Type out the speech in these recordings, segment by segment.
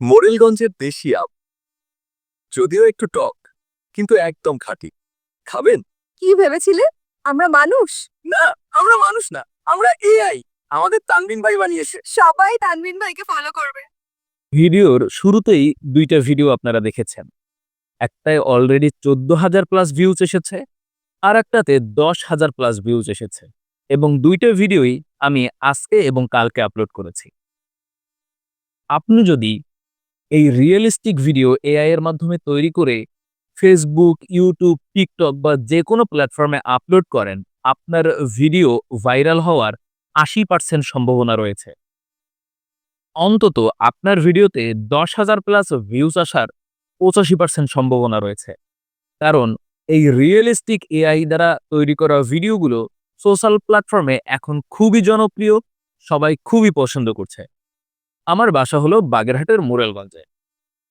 মোরেলগঞ্জের দেশি আম। যদিও একটু টক কিন্তু একদম খাঁটি। খাবেন? কি ভেবেছিলে? আমরা মানুষ? না আমরা মানুষ না আমরা এআই আমাদের তানবিন ভাই বানিয়েছে। সবাই তানবিন ভাইকে ফলো করবে। ভিডিওর শুরুতেই দুইটা ভিডিও আপনারা দেখেছেন। একটায় অলরেডি চোদ্দ হাজার প্লাস ভিউজ এসেছে আর একটাতে দশ হাজার প্লাস ভিউজ এসেছে। এবং দুইটা ভিডিওই আমি আজকে এবং কালকে আপলোড করেছি। আপনি যদি এই রিয়েলিস্টিক ভিডিও এআই এর মাধ্যমে তৈরি করে ফেসবুক ইউটিউব টিকটক বা যে কোনো প্ল্যাটফর্মে আপলোড করেন, আপনার ভিডিও ভাইরাল হওয়ার আশি পার্সেন্ট সম্ভাবনা রয়েছে। অন্তত আপনার ভিডিওতে দশ হাজার প্লাস ভিউজ আসার পঁচাশি পার্সেন্ট সম্ভাবনা রয়েছে। কারণ এই রিয়েলিস্টিক এআই দ্বারা তৈরি করা ভিডিওগুলো সোশ্যাল প্ল্যাটফর্মে এখন খুবই জনপ্রিয়, সবাই খুবই পছন্দ করছে। আমার বাসা হলো বাগেরহাটের মোরেলগঞ্জে।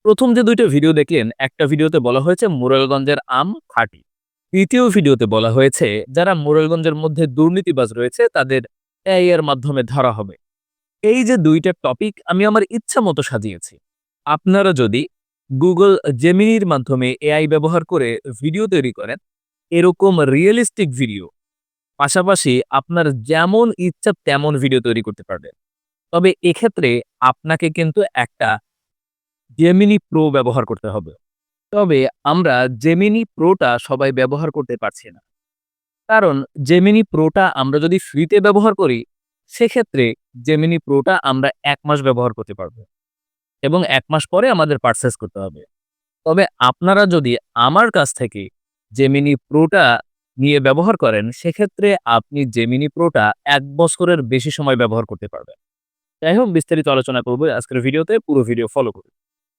প্রথম যে দুইটা ভিডিও দেখলেন, একটা ভিডিওতে বলা হয়েছে মোরেলগঞ্জের আম খাঁটি। তৃতীয় ভিডিওতে বলা হয়েছে, যারা মোরেলগঞ্জের মধ্যে দুর্নীতিবাজ রয়েছে, তাদের এর মাধ্যমে ধরা হবে। এই যে দুইটা টপিক আমি আমার ইচ্ছা মতো সাজিয়েছি। আপনারা যদি গুগল জেমিনির মাধ্যমে এআই ব্যবহার করে ভিডিও তৈরি করেন, এরকম রিয়েলিস্টিক ভিডিও, পাশাপাশি আপনার যেমন ইচ্ছা তেমন ভিডিও তৈরি করতে পারবেন। তবে এক্ষেত্রে আপনাকে কিন্তু একটা জেমিনি প্রো ব্যবহার করতে হবে। তবে আমরা জেমিনি প্রোটা সবাই ব্যবহার করতে পারছি না। কারণ জেমিনি প্রোটা আমরা যদি ফ্রিতে ব্যবহার করি, সেক্ষেত্রে জেমিনি প্রোটা আমরা এক মাস ব্যবহার করতে পারব। এবং এক মাস পরে আমাদের পারচেস করতে হবে। তবে আপনারা যদি আমার কাছ থেকে জেমিনি প্রোটা নিয়ে ব্যবহার করেন, সেক্ষেত্রে আপনি জেমিনি প্রোটা এক বছরের বেশি সময় ব্যবহার করতে পারবেন। যাই হোক বিস্তারিত আলোচনা করব আজকের ভিডিওতে, পুরো ভিডিও ফলো করুন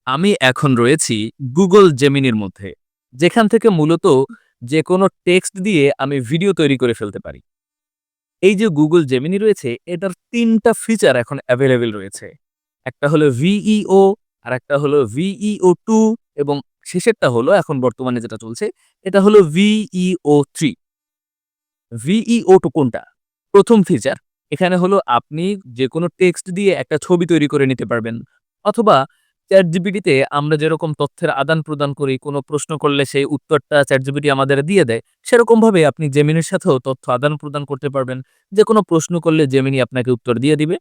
আমি এখন রয়েছি গুগল জেমিনির মধ্যে, যেখান থেকে মূলত যে কোনো টেক্সট দিয়ে আমি ভিডিও তৈরি করে ফেলতে পারি। এই যে গুগল জেমিনি রয়েছে, এটার তিনটা ফিচার এখন অ্যাভেলেবেল রয়েছে। একটা হলো ভিইও আর একটা হলো ভিইও টু এবং শেষেরটা হলো এখন বর্তমানে যেটা চলছে, এটা হলো ভিইও থ্রি ভিইও টু কোনটা? প্রথম ফিচার এখানে হলো আপনি যে কোনো টেক্সট দিয়ে একটা ছবি তৈরি করে নিতে পারবেন। অথবা চ্যাট জিপিটিতে আমরা যেরকম তথ্যের আদান প্রদান করি, কোনো প্রশ্ন করলে সেই উত্তরটা চ্যাট জিপিটি আমাদের দিয়ে দেয়, সেরকমভাবে আপনি জেমিনির সাথেও তথ্য আদান প্রদান করতে পারবেন। যে কোনো প্রশ্ন করলে জেমিনি আপনাকে উত্তর দিয়ে দিবে।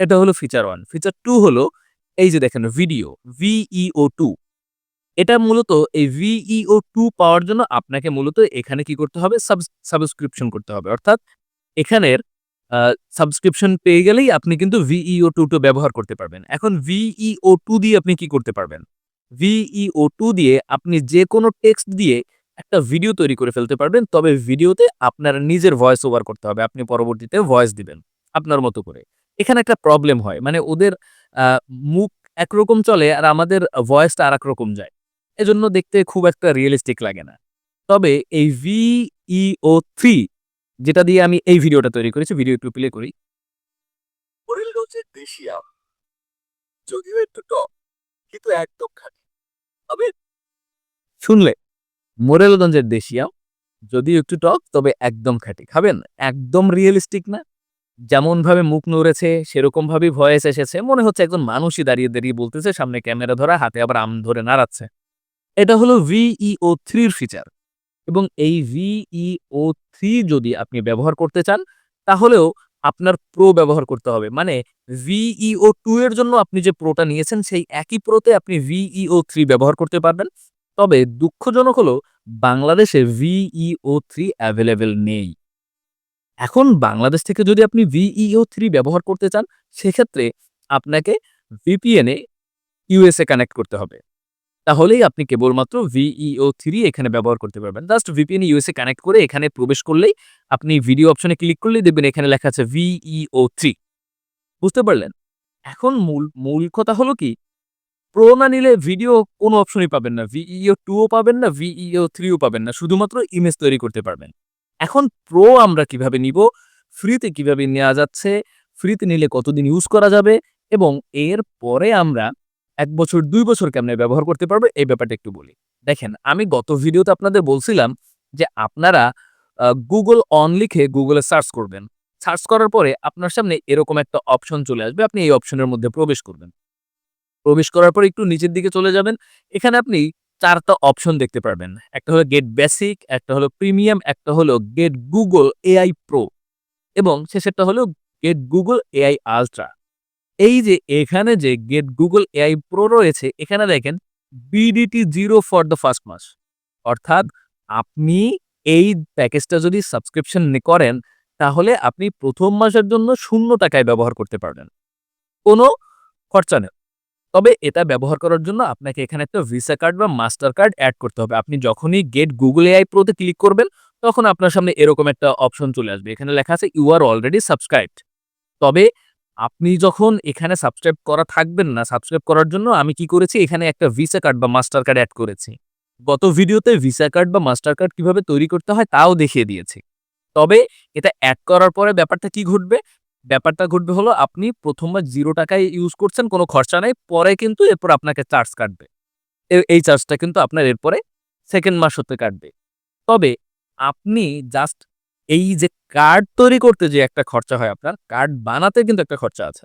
এটা হলো ফিচার ওয়ান ফিচার টু হলো এই যে দেখেন ভিডিও ভিইও টু এটা মূলত এই ভিইও টু পাওয়ার জন্য আপনাকে মূলত এখানে কি করতে হবে? সাবস্ক্রিপশন করতে হবে। অর্থাৎ এখানের সাবস্ক্রিপশন পেয়ে গেলেই আপনি কিন্তু ভিইও টু টু ব্যবহার করতে পারবেন। এখন ভিইও টু দিয়ে আপনি কি করতে পারবেন? ভিইও টু দিয়ে আপনি যে কোনো টেক্সট দিয়ে একটা ভিডিও তৈরি করে ফেলতে পারবেন, তবে ভিডিওতে আপনার নিজের ভয়েস ওভার করতে হবে। আপনি পরবর্তীতে ভয়েস দিবেন, আপনার মতো করে। এখানে একটা প্রবলেম হয় মানে ওদের মুখ একরকম চলে আর আমাদের ভয়েসটা আর রকম যায়। এজন্য দেখতে খুব একটা রিয়েলিস্টিক লাগে না। তবে এই ভিইও থ্রি যেটা দিয়ে আমি এই ভিডিওটা তৈরি করেছি ভিডিও একটু প্লে করি। একটু টক, কিন্তু একদম শুনলে মোরেলগঞ্জের দেশিয়া যদিও একটু টক, তবে একদম খাঁটি। খাবেন? একদম রিয়েলিস্টিক না। যেমন ভাবে মুখ নড়েছে সেরকম ভাবে ভয়েস এসেছে। মনে হচ্ছে একজন মানুষই দাঁড়িয়ে দাঁড়িয়ে বলতেছে, সামনে ক্যামেরা ধরা, হাতে আবার আম ধরে নাড়াচ্ছে। এটা হলো ভিইও থ্রির ফিচার এবং এই ভিইও থ্রি যদি আপনি ব্যবহার করতে চান, তাহলেও আপনার প্রো ব্যবহার করতে হবে। মানে ভিইও টু এর জন্য আপনি যে প্রোটা নিয়েছেন, সেই একই প্রোতে আপনি ভিইও থ্রি ব্যবহার করতে পারবেন। তবে দুঃখজনক হলো, বাংলাদেশে ভিইও থ্রি অ্যাভেলেবেল নেই। এখন বাংলাদেশ থেকে যদি আপনি ভিইও থ্রি ব্যবহার করতে চান, সেক্ষেত্রে আপনাকে ভিপিএনে ইউএসএ কানেক্ট করতে হবে। তাহলেই আপনি কেবলমাত্র ভিইও থ্রি এখানে ব্যবহার করতে পারবেন। জাস্ট ভিপিএন ইউএসএ কানেক্ট করে এখানে প্রবেশ করলেই আপনি ভিডিও অপশনে ক্লিক করলেই দেখবেন এখানে লেখা আছে ভিইও থ্রি বুঝতে পারলেন? এখন মূল মূল কথা হলো কি? প্রো না নিলে ভিডিও কোনো অপশনই পাবেন না। ভিইও টুও পাবেন না ভিইও থ্রিও পাবেন না। শুধুমাত্র ইমেজ তৈরি করতে পারবেন। এখন প্রো আমরা কীভাবে নিব? ফ্রিতে কীভাবে নেওয়া যাচ্ছে? ফ্রিতে নিলে কতদিন ইউজ করা যাবে? এবং এর পরে আমরা এক বছর, দুই বছর কেমনে ব্যবহার করতে পারবে, এই ব্যাপারটা একটু বলি। দেখেন, আমি গত ভিডিওতে আপনাদের বলছিলাম যে আপনারা গুগল অন লিখে গুগলে সার্চ করবেন। সার্চ করার পরে আপনার সামনে এরকম একটা অপশন চলে আসবে, আপনি এই অপশনের মধ্যে প্রবেশ করবেন। প্রবেশ করার পর একটু নিচের দিকে চলে যাবেন, এখানে আপনি চারটা অপশন দেখতে পারবেন। একটা হলো গেট বেসিক একটা হলো প্রিমিয়াম একটা হলো গেট গুগল এআই প্রো এবং শেষেরটা হলো গেট গুগল এআই আলট্রা এই যে এখানে যে গেট গুগল এআই প্রো রয়েছে, এখানে দেখেন BDT zero for the first মাস অর্থাৎ আপনি এই প্যাকেজটা যদি সাবস্ক্রিপশন করেন, তাহলে আপনি প্রথম মাসের জন্য শূন্য টাকায় ব্যবহার করতে পারবেন। কোনো খরচা নেই। তবে এটা ব্যবহার করার জন্য আপনাকে এখানে একটা ভিসা কার্ড বা মাস্টার কার্ড অ্যাড করতে হবে। আপনি যখনই গেট গুগল এআই প্রোতে ক্লিক করবেন, তখন আপনার সামনে এরকম একটা অপশন চলে আসবে। এখানে লেখা আছে ইউ আর অলরেডি সাবস্ক্রাইবড তবে আপনি যখন এখানে সাবস্ক্রাইব করা থাকবেন না সাবস্ক্রাইব করার জন্য আমি কি করেছি? এখানে একটা ভিসা কার্ড বা মাস্টার কার্ড অ্যাড করেছি। গত ভিডিওতে ভিসা কার্ড বা মাস্টার কার্ড কীভাবে তৈরি করতে হয় তাও দেখিয়ে দিয়েছি। তবে এটা অ্যাড করার পরে ব্যাপারটা কি ঘটবে? ব্যাপারটা ঘটবে হলো আপনি প্রথমবার জিরো টাকায় ইউজ করছেন, কোনো খরচা নেই, পরে কিন্তু এরপর আপনাকে চার্জ কাটবে। এই চার্জটা কিন্তু আপনার এরপরে সেকেন্ড মাস হতে কাটবে। তবে আপনি জাস্ট এই যে কার্ড তৈরি করতে যে একটা খরচা হয় আপনার কার্ড বানাতে কিন্তু একটা খরচা আছে।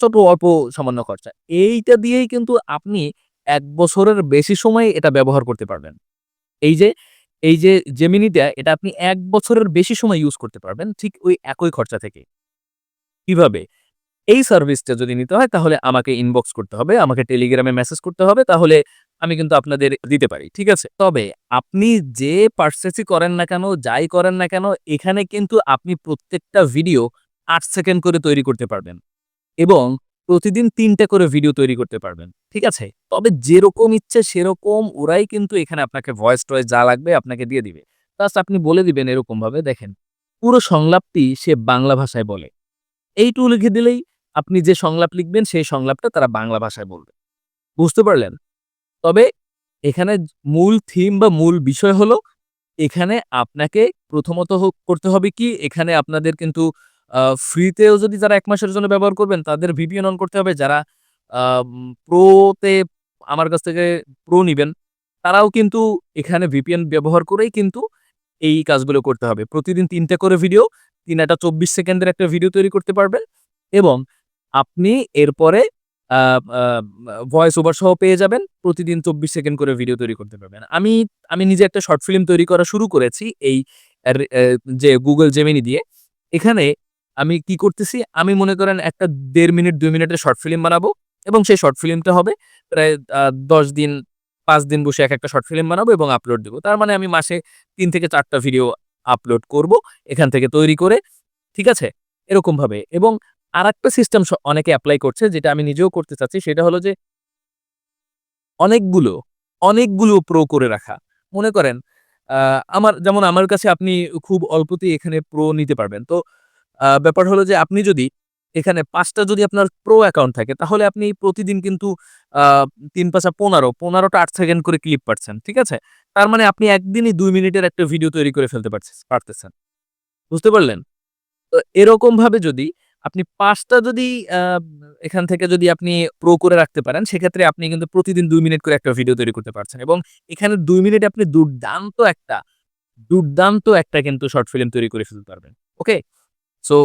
ছোট, অল্প, সামান্য খরচা। এইটা দিয়েই কিন্তু আপনি এক বছরের বেশি সময় এটা ব্যবহার করতে পারবেন। এই যে এই যে জেমিনিটা এটা আপনি এক বছরের বেশি সময় ইউজ করতে পারবেন ঠিক ওই একই খরচা থেকে। কীভাবে? এই সার্ভিসটা যদি নিতে হয় তাহলে আমাকে ইনবক্স করতে হবে, আমাকে টেলিগ্রামে মেসেজ করতে হবে, তাহলে আমি কিন্তু আপনাদের দিতে পারি, ঠিক আছে? তবে আপনি যে পার্সেসই করেন না কেন, যাই করেন না কেন, এখানে কিন্তু আপনি প্রত্যেকটা ভিডিও আট সেকেন্ড করে তৈরি করতে পারবেন এবং প্রতিদিন তিনটা করে ভিডিও তৈরি করতে পারবেন, ঠিক আছে? তবে যেরকম ইচ্ছে সেরকম ওরাই কিন্তু এখানে আপনাকে ভয়েস টয়েস যা লাগবে আপনাকে দিয়ে দিবে। প্লাস আপনি বলে দিবেন এরকম ভাবে দেখেন, পুরো সংলাপটি সে বাংলা ভাষায় বলে। এইটু লিখে দিলেই আপনি যে সংলাপ লিখবেন, সেই সংলাপটা তারা বাংলা ভাষায় বলবে। বুঝতে পারলেন? তবে এখানে মূল থিম বা মূল বিষয় হলো, এখানে আপনাকে প্রথমত করতে হবে কি? এখানে আপনাদের কিন্তু ফ্রিতেও যদি যারা এক মাসের জন্য ব্যবহার করবেন, তাদের ভিপিএন অন করতে হবে। যারা প্রোতে আমার কাছ থেকে প্রো নিবেন, তারাও কিন্তু এখানে ভিপিএন ব্যবহার করেই কিন্তু এই কাজগুলো করতে হবে। প্রতিদিন তিনটা করে ভিডিও তিন একটা চব্বিশ সেকেন্ডের একটা ভিডিও তৈরি করতে পারবেন এবং আপনি এরপরে ভয়েস ওভার সহ পেয়ে যাবেন। প্রতিদিন চব্বিশ সেকেন্ড করে ভিডিও তৈরি করতে পারবেন। আমি আমি নিজে একটা শর্ট ফিল্ম তৈরি করা শুরু করেছি এই যে গুগল জেমিনি দিয়ে। এখানে আমি কি করতেছি? আমি মনে করেন একটা দেড় মিনিট, দুই মিনিটের শর্ট ফিল্ম বানাবো এবং সেই শর্ট ফিল্মটা হবে প্রায় দশ দিন, পাঁচ দিন বসে এক একটা শর্ট ফিল্ম বানাবো এবং আপলোড দেবো। তার মানে আমি মাসে তিন থেকে চারটা ভিডিও আপলোড করব এখান থেকে তৈরি করে, ঠিক আছে? এরকমভাবে। এবং আর একটা সিস্টেম অনেকে অ্যাপ্লাই করছে, যেটা আমি নিজেও করতে চাচ্ছি, সেটা হলো যে অনেকগুলো অনেকগুলো প্রো করে রাখা। মনে করেন আমার, যেমন আমার কাছে আপনি খুব অল্পতেই এখানে প্রো নিতে পারবেন। তো ব্যাপার হলো যে আপনি যদি এখানে পাঁচটা যদি আপনার প্রো অ্যাকাউন্ট থাকে, তাহলে আপনি প্রতিদিন কিন্তু তিন পাঁচা পনেরো, পনেরোটা আট সেকেন্ড করে ক্লিপ পাচ্ছেন ঠিক আছে? তার মানে আপনি একদিনই দুই মিনিটের একটা ভিডিও তৈরি করে ফেলতে পারছেন পারতেছেন। বুঝতে পারলেন? তো এরকমভাবে যদি আপনি পাঁচটা যদি এখান থেকে যদি আপনি প্রো করে রাখতে পারেন, সেক্ষেত্রে আপনি কিন্তু প্রতিদিন দুই মিনিট করে একটা ভিডিও তৈরি করতে পারছেন। এবং এখানে দুই মিনিটে আপনি দুর্দান্ত একটা দুর্দান্ত একটা কিন্তু শর্ট ফিল্ম তৈরি করে ফেলতে পারবেন। ওকে সো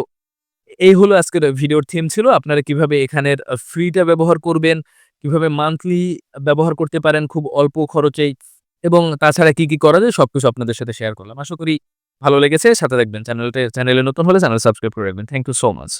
এই হলো আজকের ভিডিওর থিম ছিল। আপনারা কীভাবে এখানের ফ্রিটা ব্যবহার করবেন, কীভাবে মান্থলি ব্যবহার করতে পারেন খুব অল্প খরচেই, এবং তাছাড়া কি কি করা যায় সবকিছু আপনাদের সাথে শেয়ার করলাম। আশা করি ভালো লেগেছে। সাথে দেখবেন চ্যানেলটা চ্যানেলে নতুন হলে চ্যানেল সাবস্ক্রাইব করে রাখবেন। Thank you so much